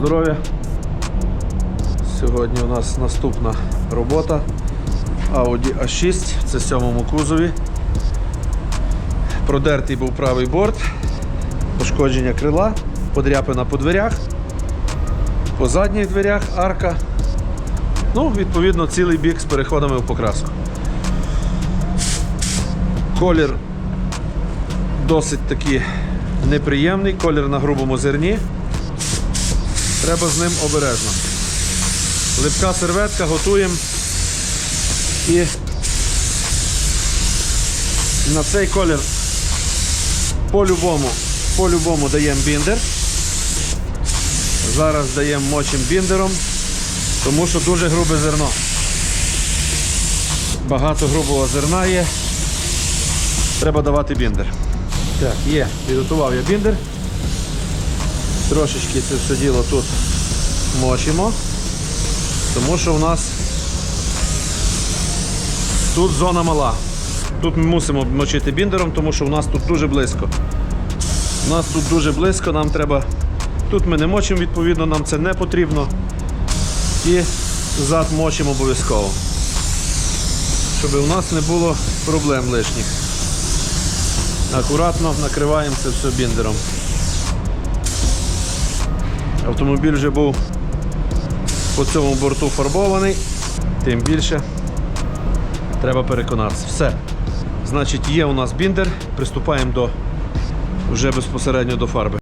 здоров'я. Сьогодні у нас наступна робота Audi A6, це в сьомому кузові. Продертий був правий борт, пошкодження крила, подряпина по дверях, по задніх дверях арка. Ну, відповідно, цілий бік з переходами в покраску. Колір досить таки неприємний, колір на грубому зерні. Треба з ним обережно. Липка серветка, готуємо. І на цей колір по-любому, по-любому даємо біндер. Зараз даємо мочим біндером, тому що дуже грубе зерно. Багато грубого зерна є. Треба давати біндер. Так, є, підготував я біндер. Трошечки це все діло тут мочимо, тому що в нас тут зона мала. Тут ми мусимо мочити біндером, тому що в нас тут дуже близько. У нас тут дуже близько, нам треба. Тут ми не мочимо, відповідно, нам це не потрібно. І зад мочимо обов'язково. Щоб у нас не було проблем лишніх. Акуратно накриваємо це все біндером. Автомобіль вже був по цьому борту фарбований, тим більше треба переконатися. Все. Значить, є у нас біндер, приступаємо до вже безпосередньо до фарби.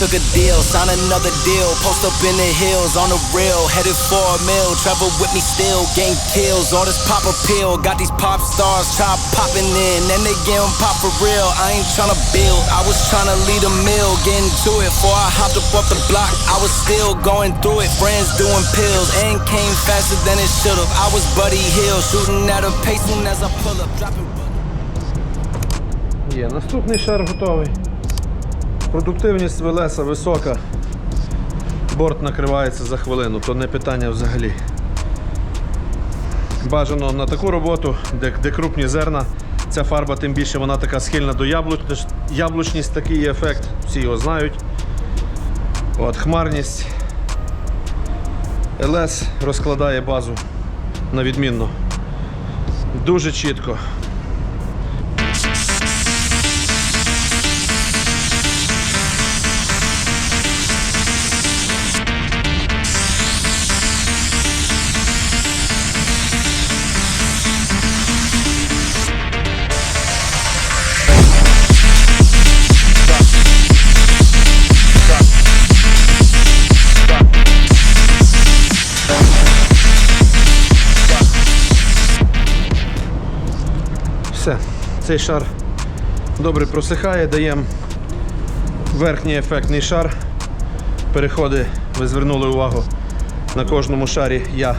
Took a deal, sign another deal. Post up in the hills on the real. Headed for a mill, travel with me still. Gang kills, all this pop pill. Got these pop stars try popping in, and they getting pop for real. I ain't tryna build, I was tryna lead a mill. Getting to it before I hopped up off the block. I was still going through it, friends doing pills, and came faster than it should've. I was Buddy Hill, shooting at a pace soon as I pull up, dropping. Є, наступний шар готовий. Продуктивність велеса висока. Борт накривається за хвилину, то не питання взагалі. Бажано на таку роботу, де, де крупні зерна, ця фарба тим більше вона така схильна до яблуч... яблучність, такий є ефект, всі його знають. От, хмарність. ЛС розкладає базу на відмінно. Дуже чітко. Цей шар добре просихає, даємо верхній ефектний шар. Переходи, ви звернули увагу, на кожному шарі я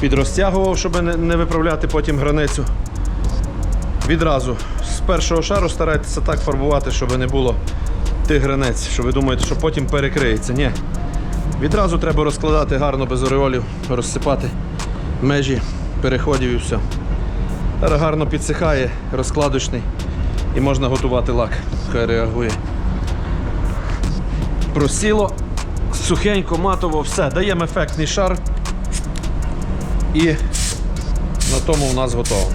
підрозтягував, щоб не, виправляти потім границю. Відразу з першого шару старайтеся так фарбувати, щоб не було тих границь, що ви думаєте, що потім перекриється. Ні. Відразу треба розкладати гарно без ореолів, розсипати межі переходів і все. Гарно підсихає, розкладочний і можна готувати лак. Хай реагує. Просіло, сухенько, матово, все. Даємо ефектний шар. І на тому у нас готово.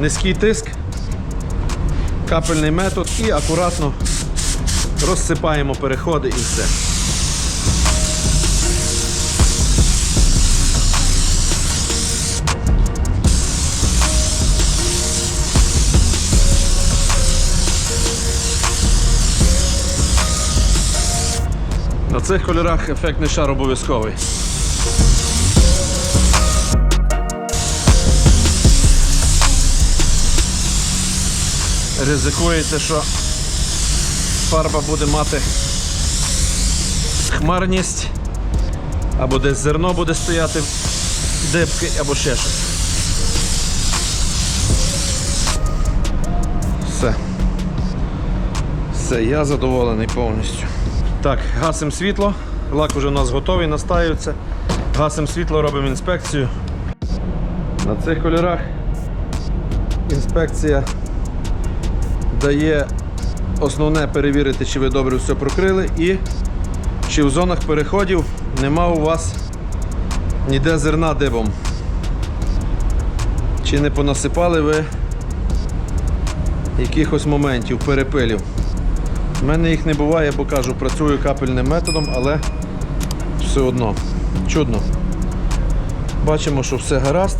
Низький тиск, капельний метод і акуратно розсипаємо переходи і все. На цих кольорах ефектний шар обов'язковий. Ризикуєте, що фарба буде мати хмарність, або десь зерно буде стояти дибки, або ще щось. Все. Все, я задоволений повністю. Так, гасимо світло. Лак вже у нас готовий, настаюється. Гасимо світло, робимо інспекцію. На цих кольорах інспекція дає основне перевірити, чи ви добре все прокрили і чи в зонах переходів нема у вас ніде зерна дибом. Чи не понасипали ви якихось моментів, перепилів. У мене їх не буває, бо кажу, працюю капельним методом, але все одно чудно. Бачимо, що все гаразд,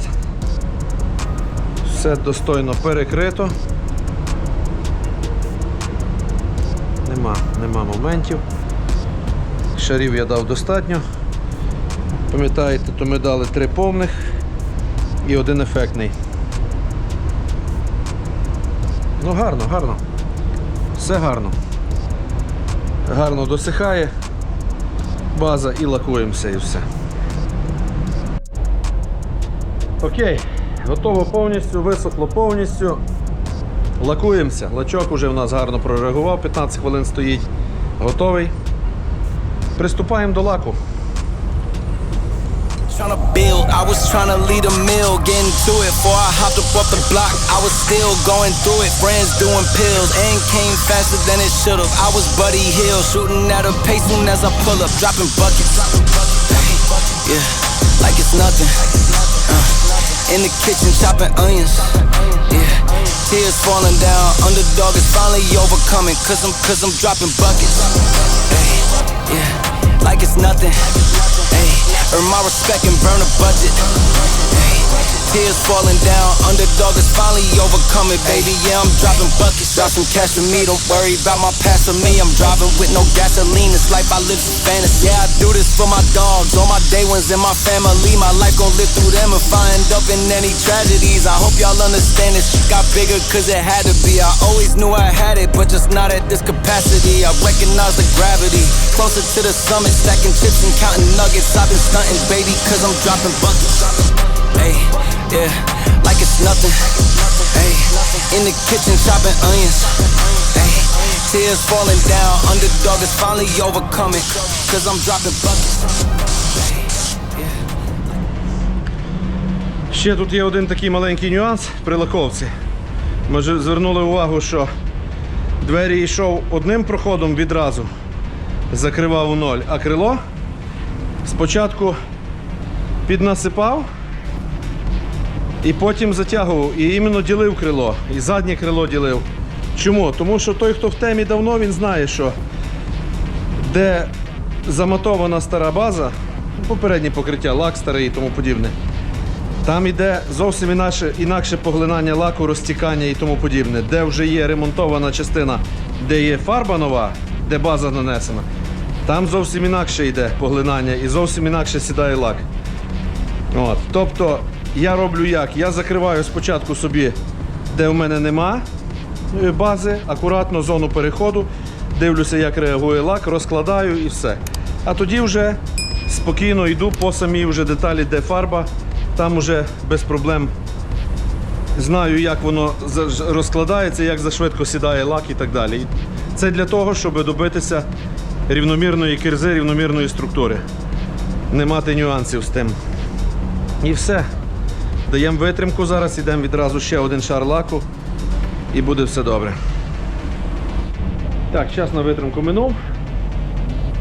все достойно перекрито. Нема, нема моментів. Шарів я дав достатньо. Пам'ятаєте, то ми дали три повних і один ефектний. Ну гарно, гарно. Все гарно. Гарно досихає. База і лакуємося і все. Окей, готово повністю, висохло повністю. Лакуємося. Лачок уже в нас гарно прореагував, 15 хвилин стоїть. Готовий. Приступаємо до лаку. Build, I was tryna lead a meal, getting to it. Before I hopped up off the block, I was still going through it. Friends doing pills, and came faster than it should've. I was Buddy Hill, shooting at a pace soon as I pull up, dropping buckets. Yeah, like it's nothing. Uh, in the kitchen, chopping onions. Yeah, tears falling down. Underdog is finally overcoming, cause I'm, cause I'm dropping buckets. Yeah, like it's nothing. Earn my respect and burn a budget. Tears falling down. Underdog is finally overcoming, baby. Yeah, I'm dropping buckets. Drop some cash for me. Don't worry about my past for me. I'm driving with no gasoline. This life I live is fantasy. Yeah, I do this for my dogs. All my day ones and my family. My life gon' live through them if I end up in any tragedies. I hope y'all understand this shit got bigger cause it had to be. I always knew I had it, but just not at this capacity. I recognize the gravity. Closer to the summit, stacking chips and counting nuggets. I've been stunting, baby, cause I'm dropping buckets. Hey, yeah, like it's nothing. Hey, in the kitchen chopping onions. Hey, tears falling down. Underdog is finally overcoming. Cause I'm dropping buckets. Ще тут є один такий маленький нюанс при лаковці. Ми вже звернули увагу, що двері йшов одним проходом відразу, закривав у ноль, а крило спочатку піднасипав і потім затягував. І іменно ділив крило, і заднє крило ділив. Чому? Тому що той, хто в темі давно, він знає, що де заматована стара база, ну, попереднє покриття, лак старий і тому подібне. Там йде зовсім інакше, інакше поглинання лаку, розтікання і тому подібне. Де вже є ремонтована частина, де є фарба нова, де база нанесена, там зовсім інакше йде поглинання і зовсім інакше сідає лак. От. Тобто я роблю як? Я закриваю спочатку собі, де в мене нема е, бази, акуратно зону переходу, дивлюся, як реагує лак, розкладаю і все. А тоді вже спокійно йду по самій вже деталі, де фарба. Там уже без проблем знаю, як воно розкладається, як зашвидко сідає лак і так далі. Це для того, щоб добитися рівномірної кирзи, рівномірної структури. Не мати нюансів з тим. І все. Даємо витримку зараз, йдемо відразу ще один шар лаку і буде все добре. Так, час на витримку минув.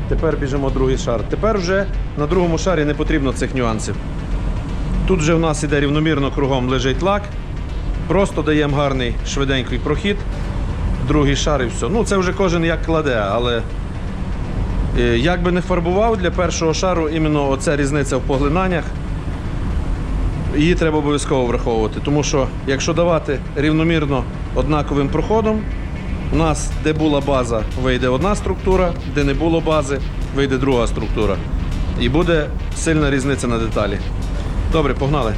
Тепер біжимо другий шар. Тепер вже на другому шарі не потрібно цих нюансів. Тут вже в нас іде рівномірно кругом лежить лак. Просто даємо гарний швиденький прохід. Другий шар і все. Ну, це вже кожен як кладе, але е, як би не фарбував для першого шару, іменно оця різниця в поглинаннях. Її треба обов'язково враховувати, тому що якщо давати рівномірно однаковим проходом, у нас, де була база, вийде одна структура, де не було бази, вийде друга структура. І буде сильна різниця на деталі. Добре, погнали.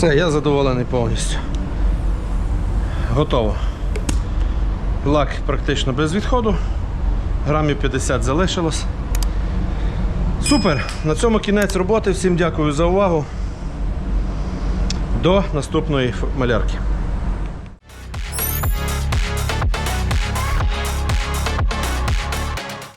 Все, я задоволений повністю. Готово. Лак практично без відходу. Грамів 50 залишилось. Супер! На цьому кінець роботи. Всім дякую за увагу. До наступної малярки.